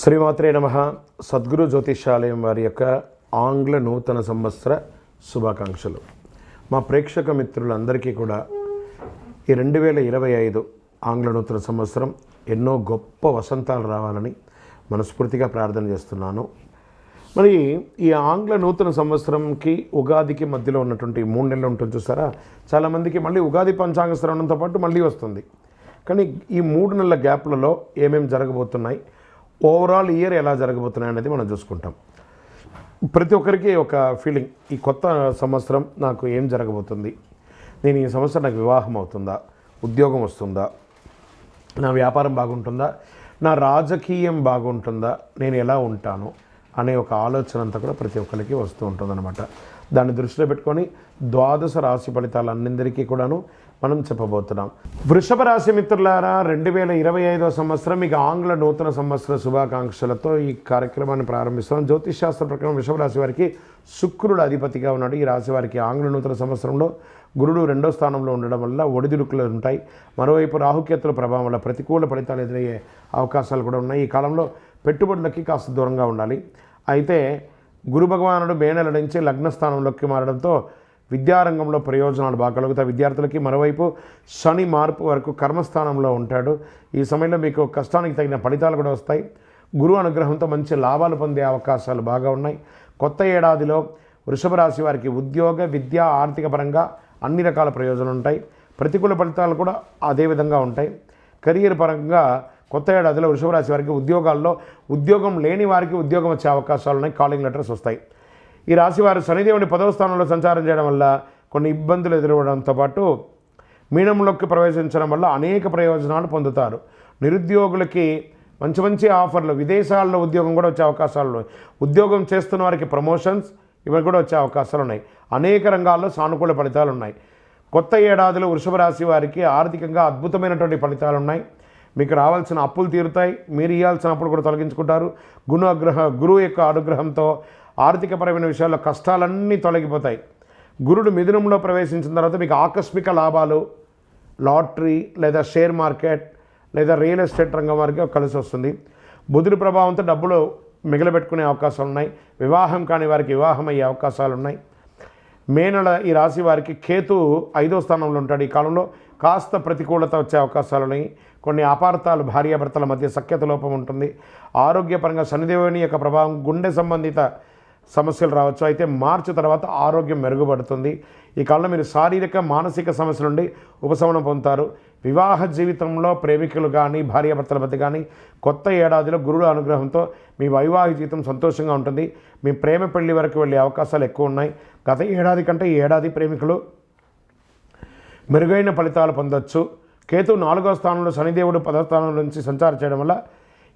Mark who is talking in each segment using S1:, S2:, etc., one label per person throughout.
S1: శ్రీమాత్రే నమ. సద్గురు జ్యోతిషాలయం వారి యొక్క ఆంగ్ల నూతన సంవత్సర శుభాకాంక్షలు. మా ప్రేక్షక మిత్రులందరికీ కూడా ఈ రెండు వేల ఇరవై ఐదు ఆంగ్ల నూతన సంవత్సరం ఎన్నో గొప్ప వసంతాలు రావాలని మనస్ఫూర్తిగా ప్రార్థన చేస్తున్నాను. మరి ఈ ఆంగ్ల నూతన సంవత్సరంకి ఉగాదికి మధ్యలో ఉన్నటువంటి మూడు నెలలు ఉంటుంది చూసారా? చాలామందికి మళ్ళీ ఉగాది పంచాంగ శ్రవణంతో పాటు మళ్ళీ వస్తుంది. కానీ ఈ మూడు నెలల గ్యాప్లలో ఏమేమి జరగబోతున్నాయి? ఓవరాల్ ఇయర్ ఎలా జరగబోతున్నాయి అనేది మనం చూసుకుంటాం. ప్రతి ఒక్కరికి ఒక ఫీలింగ్ ఈ కొత్త సంవత్సరం నాకు ఏం జరగబోతుంది? నేను ఈ సంవత్సరం నాకు వివాహం అవుతుందా? ఉద్యోగం వస్తుందా? నా వ్యాపారం బాగుంటుందా? నా రాజకీయం బాగుంటుందా? నేను ఎలా ఉంటాను? అనే ఒక ఆలోచన అంతా కూడా ప్రతి ఒక్కరికి వస్తూ ఉంటుందన్నమాట. దాన్ని దృష్టిలో పెట్టుకొని ద్వాదశ రాశి ఫలితాలన్నిందరికీ కూడాను మనం చెప్పబోతున్నాం. వృషభ రాశి మిత్రులారా రెండు వేల ఇరవై ఐదో సంవత్సరం మీకు ఆంగ్ల నూతన సంవత్సర శుభాకాంక్షలతో ఈ కార్యక్రమాన్ని ప్రారంభిస్తాం జ్యోతిష్ శాస్త్ర ప్రకారం వృషభ రాశి వారికి శుక్రుడు అధిపతిగా ఉన్నాడు. ఈ రాశి వారికి ఆంగ్ల నూతన సంవత్సరంలో గురుడు రెండో స్థానంలో ఉండడం వల్ల ఒడిదుడుకులు ఉంటాయి. మరోవైపు రాహుకేతుల ప్రభావం వల్ల ప్రతికూల ఫలితాలు ఎదురయ్యే అవకాశాలు కూడా ఉన్నాయి. ఈ కాలంలో పెట్టుబడులకి కాస్త దూరంగా ఉండాలి. అయితే గురు భగవానుడు మే నెల నుంచి లగ్న స్థానంలోకి మారడంతో విద్యారంగంలో ప్రయోజనాలు బాగా కలుగుతాయి. విద్యార్థులకి మరోవైపు శని మార్పు వరకు కర్మస్థానంలో ఉంటాడు. ఈ సమయంలో మీకు కష్టానికి తగిన ఫలితాలు కూడా వస్తాయి. గురువు అనుగ్రహంతో మంచి లాభాలు పొందే అవకాశాలు బాగా ఉన్నాయి. కొత్త ఏడాదిలో వృషభ రాశి వారికి ఉద్యోగ విద్య ఆర్థిక పరంగా అన్ని రకాల ప్రయోజనాలు ఉంటాయి. ప్రతికూల ఫలితాలు కూడా అదే విధంగా ఉంటాయి. కెరియర్ పరంగా కొత్త ఏడాదిలో వృషభ రాశి వారికి ఉద్యోగాల్లో ఉద్యోగం లేని వారికి ఉద్యోగం వచ్చే అవకాశాలు ఉన్నాయి. కాలింగ్ లెటర్స్ వస్తాయి. ఈ రాశి వారు శనిదేవుని పదవ స్థానంలో సంచారం చేయడం వల్ల కొన్ని ఇబ్బందులు ఎదురవడంతో పాటు మీనంలోకి ప్రవేశించడం వల్ల అనేక ప్రయోజనాలు పొందుతారు. నిరుద్యోగులకి మంచి మంచి ఆఫర్లు విదేశాల్లో ఉద్యోగం కూడా వచ్చే అవకాశాలు ఉన్నాయి. ఉద్యోగం చేస్తున్న వారికి ప్రమోషన్స్ ఇవి కూడా వచ్చే అవకాశాలు ఉన్నాయి. అనేక రంగాల్లో సానుకూల ఫలితాలు ఉన్నాయి. కొత్త ఏడాదిలో వృషభ రాశి వారికి ఆర్థికంగా అద్భుతమైనటువంటి ఫలితాలు ఉన్నాయి. మీకు రావాల్సిన అప్పులు తీరుతాయి. మీరు ఇవ్వాల్సిన అప్పులు కూడా తొలగించుకుంటారు. గుణగ్రహ అగ్రహ గురువు యొక్క అనుగ్రహంతో ఆర్థికపరమైన విషయాల్లో కష్టాలన్నీ తొలగిపోతాయి. గురుడు మిథునంలో ప్రవేశించిన తర్వాత మీకు ఆకస్మిక లాభాలు లాటరీ లేదా షేర్ మార్కెట్ లేదా రియల్ ఎస్టేట్ రంగం వారికి కలిసి వస్తుంది. బుధుడి ప్రభావంతో డబ్బులు మిగిలిపెట్టుకునే అవకాశాలు ఉన్నాయి. వివాహం కాని వారికి వివాహం అయ్యే అవకాశాలు ఉన్నాయి. మే నెల ఈ రాశి వారికి కేతు ఐదో స్థానంలో ఉంటాడు. ఈ కాలంలో కాస్త ప్రతికూలత వచ్చే అవకాశాలు ఉన్నాయి. కొన్ని అపార్థాలు భార్యాభర్తల మధ్య సఖ్యత లోపం ఉంటుంది. ఆరోగ్యపరంగా శనిదేవుని యొక్క ప్రభావం గుండె సంబంధిత సమస్యలు రావచ్చు. అయితే మార్చి తర్వాత ఆరోగ్యం మెరుగుపడుతుంది. ఈ కాలంలో మీరు శారీరక మానసిక సమస్యల నుండి ఉపశమనం పొందుతారు. వివాహ జీవితంలో ప్రేమికులు కానీ భార్యాభర్తల మధ్య కానీ కొత్త ఏడాదిలో గురుడు అనుగ్రహంతో మీ వైవాహిక జీవితం సంతోషంగా ఉంటుంది. మీ ప్రేమ పెళ్ళి వరకు వెళ్ళే అవకాశాలు ఎక్కువ ఉన్నాయి. గత ఏడాది కంటే ఈ ఏడాది ప్రేమికులు మెరుగైన ఫలితాలు పొందొచ్చు. కేతు నాలుగో స్థానంలో శనిదేవుడు పదో స్థానంలో నుంచి సంచారం చేయడం వల్ల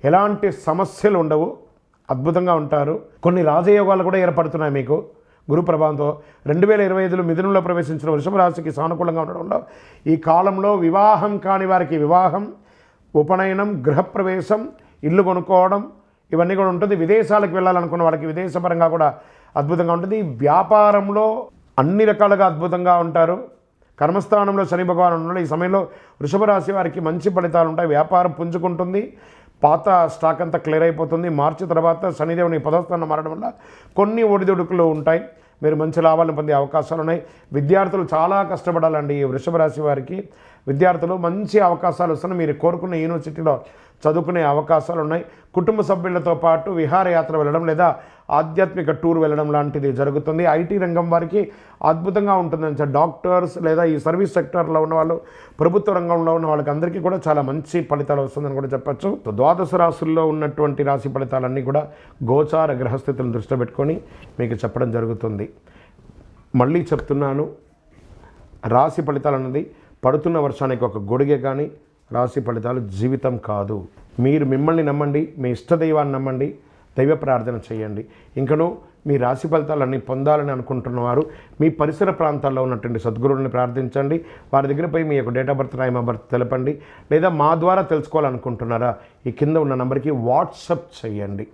S1: ఎలాంటి సమస్యలు ఉండవు. అద్భుతంగా ఉంటారు. కొన్ని రాజయోగాలు కూడా ఏర్పడుతున్నాయి మీకు. గురు ప్రభావంతో రెండు వేల ఇరవై ఐదులో మిథునంలో ప్రవేశించిన వృషభ రాశికి సానుకూలంగా ఉండడంలో ఈ కాలంలో వివాహం కాని వారికి వివాహం ఉపనయనం గృహప్రవేశం ఇల్లు కొనుక్కోవడం ఇవన్నీ కూడా ఉంటుంది. విదేశాలకు వెళ్ళాలనుకున్న వాళ్ళకి విదేశపరంగా కూడా అద్భుతంగా ఉంటుంది. వ్యాపారంలో అన్ని రకాలుగా అద్భుతంగా ఉంటారు. కర్మస్థానంలో శని భగవాన్ ఉన్నాడు ఈ సమయంలో వృషభ రాశి వారికి మంచి ఫలితాలు ఉంటాయి. వ్యాపారం పుంజుకుంటుంది. పాత స్టాక్ అంతా క్లియర్ అయిపోతుంది. మార్చి తర్వాత శనిదేవుని పదస్థానం మారడం వల్ల కొన్ని ఒడిదుడుకులు ఉంటాయి. మీరు మంచి లాభాలను పొందే అవకాశాలు ఉన్నాయి. విద్యార్థులు చాలా కష్టపడాలండి ఈ వృషభ రాశి వారికి. విద్యార్థులు మంచి అవకాశాలు వస్తున్నాయి మీరు కోరుకున్న యూనివర్సిటీలో చదువుకునే అవకాశాలు ఉన్నాయి కుటుంబ సభ్యులతో పాటు విహారయాత్ర వెళ్ళడం లేదా ఆధ్యాత్మిక టూర్ వెళ్ళడం లాంటిది జరుగుతుంది. ఐటీ రంగం వారికి అద్భుతంగా ఉంటుందని చెప్పి డాక్టర్స్ లేదా ఈ సర్వీస్ సెక్టర్లో ఉన్న వాళ్ళు ప్రభుత్వ రంగంలో ఉన్న వాళ్ళకి అందరికీ కూడా చాలా మంచి ఫలితాలు వస్తుందని కూడా చెప్పచ్చు. ద్వాదశ రాశుల్లో ఉన్నటువంటి రాశి ఫలితాలన్నీ కూడా గోచార గ్రహస్థితులను దృష్టిలో పెట్టుకొని మీకు చెప్పడం జరుగుతుంది. మళ్ళీ చెప్తున్నాను రాశి ఫలితాలు అన్నది పడుతున్న వర్షానికి ఒక గొడుగే కానీ రాశి ఫలితాలు జీవితం కాదు. మీరు మిమ్మల్ని నమ్మండి మీ ఇష్టదైవాన్ని నమ్మండి దైవ ప్రార్థన చేయండి. ఇంకను మీ రాశి ఫలితాలన్నీ పొందాలని అనుకుంటున్నవారు మీ పరిసర ప్రాంతాల్లో ఉన్నటువంటి సద్గురువుని ప్రార్థించండి. వారి దగ్గర పోయి మీ యొక్క date of birth time of birth తెలపండి. లేదా మా ద్వారా తెలుసుకోవాలనుకుంటున్నారా ఈ కింద ఉన్న నెంబర్కి వాట్సప్ చేయండి.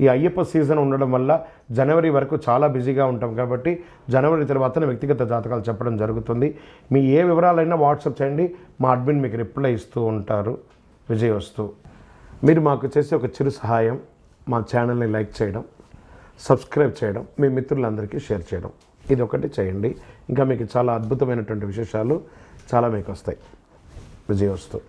S1: ఈ అయ్యప్ప సీజన్ ఉండడం వల్ల జనవరి వరకు చాలా బిజీగా ఉంటాం కాబట్టి జనవరి తర్వాత వ్యక్తిగత జాతకాలు చెప్పడం జరుగుతుంది. మీ ఏ వివరాలైనా వాట్సాప్ చేయండి మా అడ్మిన్ మీకు రిప్లై ఇస్తూ ఉంటారు. విజయ్ వస్తూ. మీరు మాకు చేసే ఒక చిరు సహాయం మా ఛానల్ని లైక్ చేయడం సబ్స్క్రైబ్ చేయడం మీ మిత్రులందరికీ షేర్ చేయడం. ఇది ఒకటి చేయండి. ఇంకా మీకు చాలా అద్భుతమైనటువంటి విశేషాలు చాలా మీకు వస్తాయి విజయ వస్తూ.